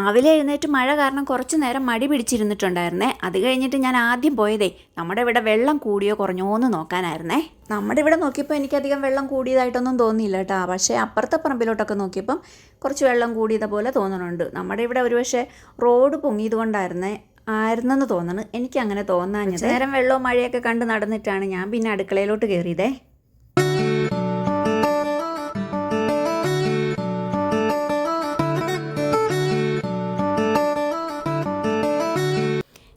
രാവിലെ എഴുന്നേറ്റ് മഴ കാരണം കുറച്ച് നേരം മടി പിടിച്ചിരുന്നിട്ടുണ്ടായിരുന്നേ. അത് കഴിഞ്ഞിട്ട് ഞാൻ ആദ്യം പോയതേ നമ്മുടെ ഇവിടെ വെള്ളം കൂടിയോ കുറഞ്ഞോ എന്ന് നോക്കാനായിരുന്നേ. നമ്മുടെ ഇവിടെ നോക്കിയപ്പോൾ എനിക്കധികം വെള്ളം കൂടിയതായിട്ടൊന്നും തോന്നിയില്ല കേട്ടോ. പക്ഷേ അപ്പുറത്തെ പറമ്പിലോട്ടൊക്കെ നോക്കിയപ്പം കുറച്ച് വെള്ളം കൂടിയത് പോലെ തോന്നുന്നുണ്ട് നമ്മുടെ ഇവിടെ ഒരു പക്ഷേ റോഡ് പൊങ്ങിയത് കൊണ്ടായിരുന്നേ ആയിരുന്നെന്ന് തോന്നുന്നു എനിക്ക് അങ്ങനെ തോന്നാഞ്ഞത് നേരം വെള്ളവും മഴയൊക്കെ കണ്ട് നടന്നിട്ടാണ് ഞാൻ പിന്നെ അടുക്കളയിലോട്ട് കയറിയതേ.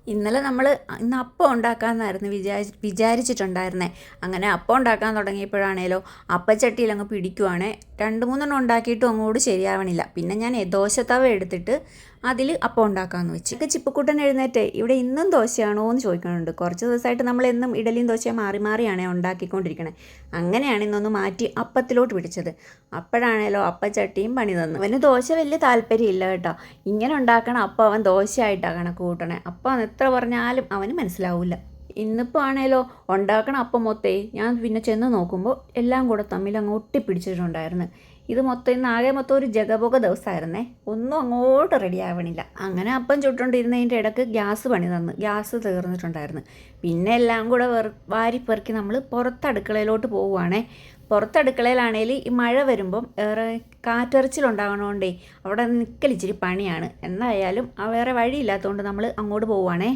ഇന്നലെ നമ്മൾ ഇന്ന് അപ്പം ഉണ്ടാക്കാമെന്നായിരുന്നു വിചാരി വിചാരിച്ചിട്ടുണ്ടായിരുന്നേ. അങ്ങനെ അപ്പം ഉണ്ടാക്കാൻ തുടങ്ങിയപ്പോഴാണേലോ അപ്പച്ചട്ടിയിൽ അങ്ങ് പിടിക്കുവാണേ. രണ്ട് മൂന്നെണ്ണം ഉണ്ടാക്കിയിട്ടും അങ്ങോട്ട് ശരിയാവണില്ല. പിന്നെ ഞാൻ ദോശത്തവ എടുത്തിട്ട് അതിൽ അപ്പം ഉണ്ടാക്കാമെന്ന് വെച്ച്. ഇപ്പം ചിപ്പക്കൂട്ടൻ എഴുന്നേറ്റ് ഇവിടെ ഇന്നും ദോശയാണോ? എന്ന് ചോദിക്കുന്നുണ്ട് കുറച്ച് ദിവസമായിട്ട് നമ്മൾ എന്നും ഇഡലിയും ദോശയും മാറി മാറിയാണ് ഉണ്ടാക്കിക്കൊണ്ടിരിക്കണേ. അങ്ങനെയാണ് ഇന്നൊന്ന് മാറ്റി അപ്പത്തിലോട്ട് പിടിച്ചത്. അപ്പോഴാണേലോ അപ്പച്ചട്ടിയും പണി തന്നു. അവന് ദോശ വലിയ താല്പര്യമില്ല കേട്ടോ. ഇങ്ങനെ ഉണ്ടാക്കണം അപ്പം അവൻ ദോശയായിട്ടാണ് കണക്ക് കൂട്ടണേ. അപ്പം എത്ര പറഞ്ഞാലും അവന് മനസ്സിലാവില്ല ഇന്നിപ്പോൾ ആണേലോ ഉണ്ടാക്കണം അപ്പം മൊത്തേ ഞാൻ പിന്നെ ചെന്ന് നോക്കുമ്പോൾ എല്ലാം കൂടെ തമ്മിൽ അങ്ങ് ഒട്ടിപ്പിടിച്ചിട്ടുണ്ടായിരുന്നു. ഇത് മൊത്തം ഇന്ന് ആകെ മൊത്തം ഒരു ജഗപൊക ദിവസമായിരുന്നേ. ഒന്നും അങ്ങോട്ട് റെഡി ആവണില്ല. അങ്ങനെ അപ്പം ചുട്ടുകൊണ്ടിരുന്നതിന്റെ ഇടയ്ക്ക് ഗ്യാസ് പണി തന്ന്. ഗ്യാസ് തീർന്നിട്ടുണ്ടായിരുന്നു. പിന്നെ എല്ലാം കൂടെ വെറു വാരിപ്പെറുക്കി നമ്മൾ പുറത്തടുക്കളയിലോട്ട് പോവുകയാണേ പുറത്തടുക്കളയിലാണെങ്കിൽ ഈ മഴ വരുമ്പം കാറ്റിറച്ചിലുണ്ടാകണോണ്ടേ അവിടെ നിൽക്കലിച്ചിരി പണിയാണ്. എന്തായാലും വേറെ വഴിയില്ലാത്തതുകൊണ്ട് നമ്മൾ അങ്ങോട്ട് പോവുകയാണേ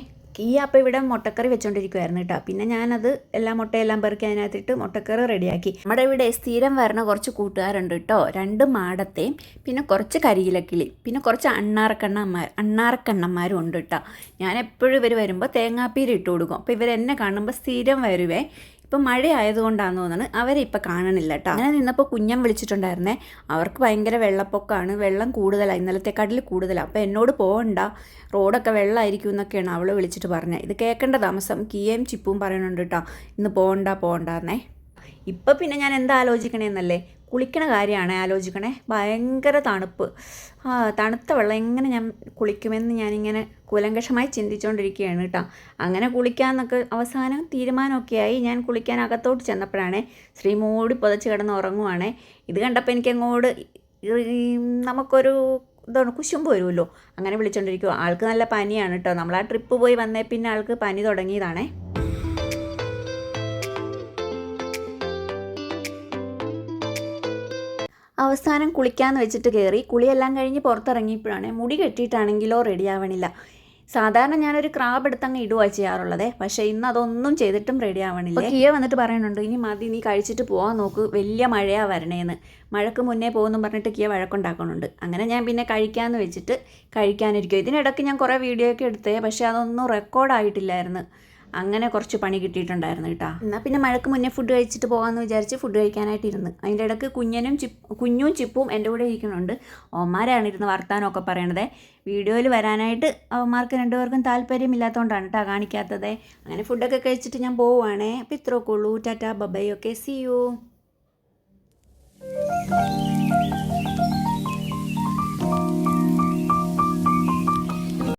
ഈ അപ്പം ഇവിടെ മുട്ടക്കറി വെച്ചോണ്ടിരിക്കുവായിരുന്നു കേട്ടോ. പിന്നെ ഞാനത് എല്ലാ മുട്ടയെല്ലാം പെറുക്കി അതിനകത്തിട്ട് മുട്ടക്കറി റെഡിയാക്കി. നമ്മുടെ ഇവിടെ സ്ഥിരം വരണ കുറച്ച് കൂട്ടുകാരുണ്ട് കേട്ടോ. രണ്ട് മാടത്തെയും പിന്നെ കുറച്ച് കരിയിലക്കിളി പിന്നെ കുറച്ച് അണ്ണാറക്കണ്ണന്മാർ അണ്ണാറക്കണ്ണന്മാരും ഉണ്ട് കേട്ടോ. ഞാൻ എപ്പോഴും ഇവർ വരുമ്പോൾ തേങ്ങാപ്പീര് ഇട്ട് കൊടുക്കും. അപ്പോൾ ഇവരെന്നെ കാണുമ്പോൾ സ്ഥിരം വരുവേ. ഇപ്പം മഴ ആയതുകൊണ്ടാണെന്ന് തോന്നുന്നത് അവരെ ഇപ്പം കാണണില്ല കേട്ടോ അങ്ങനെ നിന്നപ്പോൾ കുഞ്ഞൻ വിളിച്ചിട്ടുണ്ടായിരുന്നേ അവർക്ക് ഭയങ്കര വെള്ളപ്പൊക്കമാണ് വെള്ളം കൂടുതലാണ് ഇന്നലത്തെ കടൽ കൂടുതലാണ് അപ്പോൾ എന്നോട് പോകണ്ട റോഡൊക്കെ വെള്ളമായിരിക്കും എന്നൊക്കെയാണ് അവൾ വിളിച്ചിട്ട് പറഞ്ഞത് ഇത് കേൾക്കേണ്ട താമസം കീയേം ചിപ്പും പറയണുണ്ട് കേട്ടോ ഇന്ന് പോകണ്ട പോകണ്ടെന്നേ ഇപ്പം പിന്നെ ഞാൻ എന്താ ആലോചിക്കണേന്നല്ലേ? കുളിക്കണ കാര്യമാണ് ആലോചിക്കണേ. ഭയങ്കര തണുപ്പ്. ആ തണുത്ത വെള്ളം എങ്ങനെ ഞാൻ കുളിക്കുമെന്ന് ഞാനിങ്ങനെ കുലങ്കഷമായി ചിന്തിച്ചുകൊണ്ടിരിക്കുകയാണ് കേട്ടോ. അങ്ങനെ കുളിക്കാമെന്നൊക്കെ അവസാനം തീരുമാനമൊക്കെ ആയി ഞാൻ കുളിക്കാൻ അകത്തോട്ട് ചെന്നപ്പോഴാണ് ശ്രീ മൂടി പുതച്ച് കിടന്ന് ഉറങ്ങുവാണേ. ഇത് കണ്ടപ്പോൾ എനിക്ക് അങ്ങോട്ട് നമുക്കൊരു ഇതാണ് കുശുമ്പ് വരുമല്ലോ. അങ്ങനെ വിളിച്ചുകൊണ്ടിരിക്കുമോ ആൾക്ക് നല്ല പനിയാണ് കേട്ടോ. നമ്മൾ ആ ട്രിപ്പ് പോയി വന്നേ പിന്നെ ആൾക്ക് പനി തുടങ്ങിയതാണേ. അവസാനം കുളിക്കാമെന്ന് വെച്ചിട്ട് കയറി കുളിയെല്ലാം കഴിഞ്ഞ് പുറത്തിറങ്ങിയപ്പോഴാണ് മുടി കെട്ടിയിട്ടാണെങ്കിലോ റെഡിയാവണില്ല. സാധാരണ ഞാനൊരു ക്രാബ് എടുത്തങ്ങ് ഇടുക ചെയ്യാറുള്ളത്. പക്ഷേ ഇന്ന് അതൊന്നും ചെയ്തിട്ടും റെഡി ആവണില്ല കിയ വന്നിട്ട് പറയുന്നുണ്ട് ഇനി മതി നീ കഴിച്ചിട്ട് പോകാൻ നോക്ക്. വലിയ മഴയാ വരണേന്ന്. മഴക്ക് മുന്നേ പോകുന്നു പറഞ്ഞിട്ട് കിയ വഴക്കുണ്ടാക്കുന്നുണ്ട്. അങ്ങനെ ഞാൻ പിന്നെ കഴിക്കാമെന്ന് വെച്ചിട്ട് കഴിക്കാനിരിക്കും ഇതിനിടയ്ക്ക് ഞാൻ കുറേ വീഡിയോ ഒക്കെ എടുത്തേ പക്ഷേ അതൊന്നും റെക്കോർഡായിട്ടില്ലായിരുന്നു. അങ്ങനെ കുറച്ച് പണി കിട്ടിയിട്ടുണ്ടായിരുന്നു കേട്ടോ. എന്നാൽ പിന്നെ മഴക്ക് മുന്നേ ഫുഡ് കഴിച്ചിട്ട് പോകാമെന്ന് വിചാരിച്ച് ഫുഡ് കഴിക്കാനായിട്ട് ഇരുന്ന് അതിന്റെ ഇടയ്ക്ക് കുഞ്ഞനും ചിപ്പ് കുഞ്ഞും ചിപ്പും എന്റെ കൂടെ ഇരിക്കുന്നുണ്ട്. ഓമാരാണ് ഇരുന്ന് വർത്താനമൊക്കെ പറയണത്. വീഡിയോയിൽ വരാനായിട്ട് അവന്മാർക്ക് രണ്ടുപേർക്കും താല്പര്യമില്ലാത്തതുകൊണ്ടാണ് കേട്ടോ കാണിക്കാത്തത്. അങ്ങനെ ഫുഡൊക്കെ കഴിച്ചിട്ട് ഞാൻ പോവുകയാണേ അപ്പോൾ ഇത്രയൊക്കെ ഉള്ളൂ. ടാറ്റാ ബബൈ ഒക്കെ സി യു